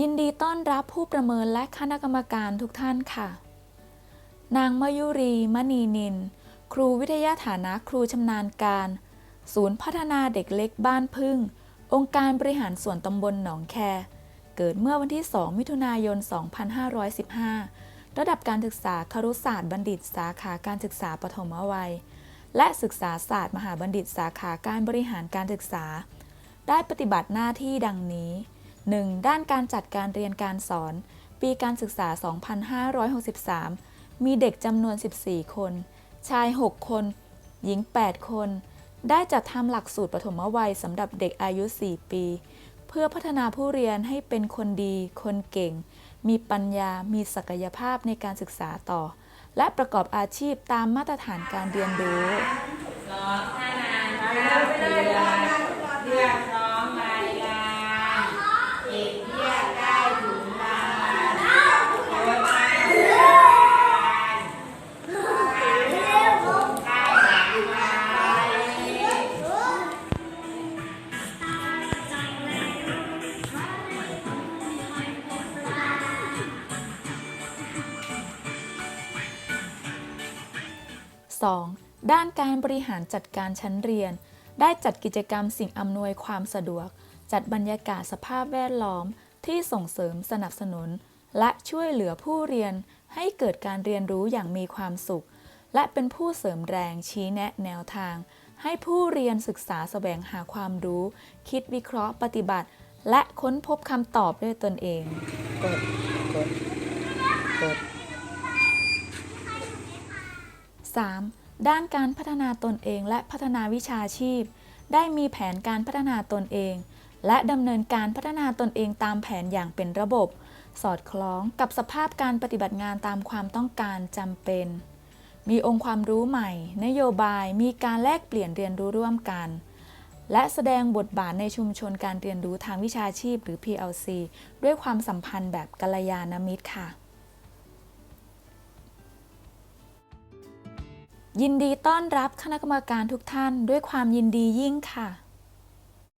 ยินดีต้อนรับผู้ประเมินและคณะกรรมการทุกท่านค่ะ นางมายุรีมณีนิน ครูวิทยาฐานะครูชำนาญการ ศูนย์พัฒนาเด็กเล็กบ้านพึ่ง องค์การบริหารส่วนตำบลหนองแค เกิดเมื่อวันที่ 2 มิถุนายน 2515 ระดับการศึกษาครุศาสตร์บัณฑิตสาขาการศึกษาปฐมวัย และศึกษาศาสตร์มหาบัณฑิตสาขาการบริหารการศึกษา ได้ปฏิบัติหน้าที่ดังนี้ 1. ด้านการจัดการเรียนการสอน ปีการศึกษา 2563 มีเด็กจำนวน 14 คน ชาย 6 คน หญิง 8 คน ได้จัดทำหลักสูตรปฐมวัยสำหรับเด็กอายุ 4 ปี เพื่อพัฒนาผู้เรียนให้เป็นคนดี คนเก่ง มีปัญญา มีศักยภาพในการศึกษาต่อ และประกอบอาชีพตามมาตรฐานการเรียนรู้ 2. ด้านการบริหารจัดการชั้นเรียน ได้จัดกิจกรรมสิ่งอำนวยความสะดวก จัดบรรยากาศสภาพแวดล้อมที่ส่งเสริมสนับสนุน และช่วยเหลือผู้เรียนให้เกิดการเรียนรู้อย่างมีความสุข และเป็นผู้เสริมแรงชี้แนะแนวทาง ให้ผู้เรียนศึกษาแสวงหาความรู้ คิดวิเคราะห์ปฏิบัติ และค้นพบคำตอบด้วยตนเองกดกดกด 3. ด้านการพัฒนาตนเองและพัฒนาวิชาชีพ ได้มีแผนการพัฒนาตนเอง และดำเนินการพัฒนาตนเองตามแผนอย่างเป็นระบบ สอดคล้องกับสภาพการปฏิบัติงานตามความต้องการจำเป็น มีองค์ความรู้ใหม่ นโยบายมีการแลกเปลี่ยนเรียนรู้ร่วมกัน และแสดงบทบาทในชุมชนการเรียนรู้ทางวิชาชีพหรือ PLC ด้วยความสัมพันธ์แบบกัลยาณมิตรค่ะ ยินดีต้อนรับคณะกรรมการทุกท่านด้วยความยินดียิ่งค่ะ